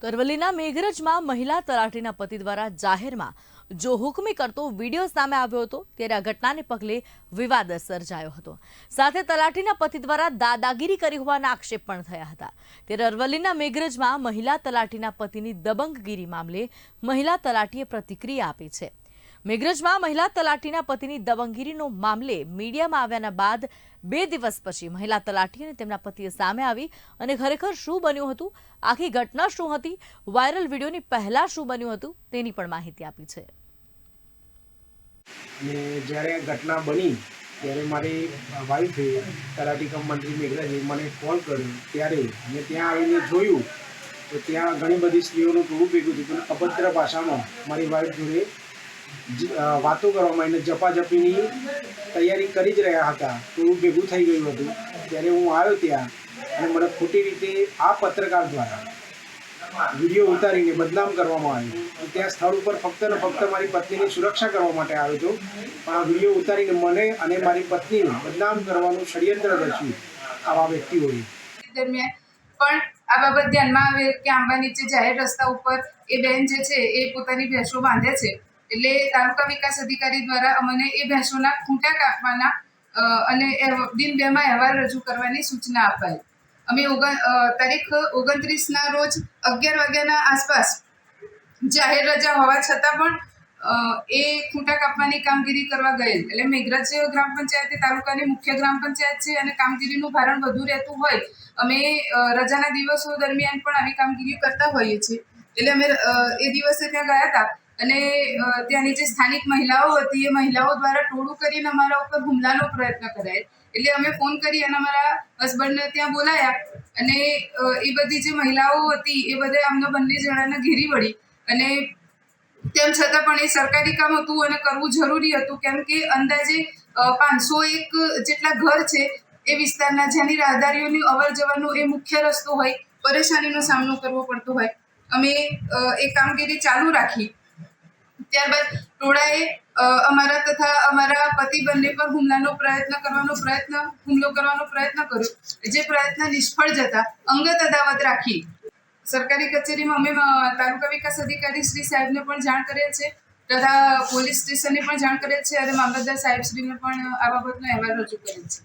તો અરવલ્લીના મેઘરજમાં મહિલા તલાટીના પતિ દ્વારા જાહેરમાં જો હુકમી કરતો વીડિયો સામે આવ્યો હતો, ત્યારે આ ઘટનાને પગલે વિવાદ સર્જાયો હતો. સાથે તલાટીના પતિ દ્વારા દાદાગીરી કરી હોવાના આક્ષેપ પણ થયા હતા. ત્યારે અરવલ્લીના મેઘરજમાં મહિલા તલાટીના પતિની દબંગગીરી મામલે મહિલા તલાટીએ પ્રતિક્રિયા આપી છે. મેઘરજમાં મહિલા તલાટીના પતિની દબંગગીરીનો મામલે મીડિયામાં આવ્યાના બાદ બે દિવસ પછી મહિલા તલાટી અને તેમના પતિએ સામે આવી અને ખરેખર શું બન્યું હતું? આખી ઘટના શું હતી? વાયરલ વિડીયોની પહેલા શું બન્યું હતું? તેની પણ માહિતી આપી છે. અને જ્યારે ઘટના બની, ત્યારે મારી વાઈફે તલાટી કમ મંત્રી મેઘરાજે મને કોલ કર્યો. ત્યારે મેં ત્યાં આવીને જોયું, તો ત્યાં ઘણી બધી સ્ત્રીઓનું ટોળું ભેગું થયું. અભદ્ર ભાષામાં મારી વાઈફ જોડે વાતો કરવામાં એને ઝપાઝપીની તૈયારી કરી જ રહ્યા હતા. ટોળું ભેગું થઈ ગયું હતું ત્યારે હું આવ્યો ત્યાં અને મને ખોટી રીતે આ પત્રકાર દ્વારા વીડિયો ઉતારીને બદનામ કરવામાં આવ્યો. ત્યાં સ્થળ ઉપર ફક્ત ને ફક્ત મારી પત્નીની સુરક્ષા કરવા માટે આવ્યો હતો. પણ આ વીડિયો ઉતારીને મને અને મારી પત્નીને બદનામ કરવાનું ષડયંત્ર રચ્યું આવા વ્યક્તિઓએ. દરમિયાન પણ આ બાબત ધ્યાનમાં આવે કે આંબા નીચે જાહેર રસ્તા ઉપર એ બેન જે છે એ પોતાની ભેંસો બાંધે છે. એટલે તાલુકા વિકાસ અધિકારી દ્વારા અમને એ ભેંસોના ખૂંટા કાપવાના અને દિન બેમાં અહેવાલ રજૂ કરવાની સૂચના અપાઈ. અમે તારીખ ઓગણત્રીસના રોજ અગિયાર વાગ્યાના આસપાસ જાહેર રજા હોવા છતાં પણ એ ખૂંટા કાપવાની કામગીરી કરવા ગયેલ. એટલે મેઘરજ ગ્રામ પંચાયત તાલુકાની મુખ્ય ગ્રામ પંચાયત છે અને કામગીરીનું ભારણ વધુ રહેતું હોય, અમે રજાના દિવસો દરમિયાન પણ આવી કામગીરી કરતા હોઈએ છીએ. એટલે અમે એ દિવસે ત્યાં ગયા હતા. અને ત્યાંની જે સ્થાનિક મહિલાઓ હતી, એ મહિલાઓ દ્વારા ટોળું કરીને અમારા ઉપર હુમલાનો પ્રયત્ન કરાય. એટલે અમે ફોન કરી અને અમારા હસબન્ડને ત્યાં બોલાયા અને એ બધી જે મહિલાઓ હતી, એ બધે અમને બંને જણાને ઘેરી વળી અને તેમ છતાં પણ એ સરકારી કામ હતું અને કરવું જરૂરી હતું. કેમ કે અંદાજે પાંચસો એક જેટલા ઘર છે, એ વિસ્તારના જેની રાહદારીઓની અવર જવરનો એ મુખ્ય રસ્તો હોય, પરેશાનીનો સામનો કરવો પડતો હોય. અમે એ કામગીરી ચાલુ રાખી ત્યારબાદ ટોળાએ અમારા તથા અમારા પતિ બંને પર હુમલાનો પ્રયત્ન કરવાનો પ્રયત્ન, હુમલો કરવાનો પ્રયત્ન કર્યો. જે પ્રયત્ન નિષ્ફળ જતા અંગત અદાવત રાખી. સરકારી કચેરીમાં અમે તાલુકા વિકાસ અધિકારી શ્રી સાહેબને પણ જાણ કરેલ છે, તથા પોલીસ સ્ટેશનની પણ જાણ કરેલ છે અને મામલતદાર સાહેબ શ્રીને પણ આ બાબતનો અહેવાલ રજૂ કરેલ છે.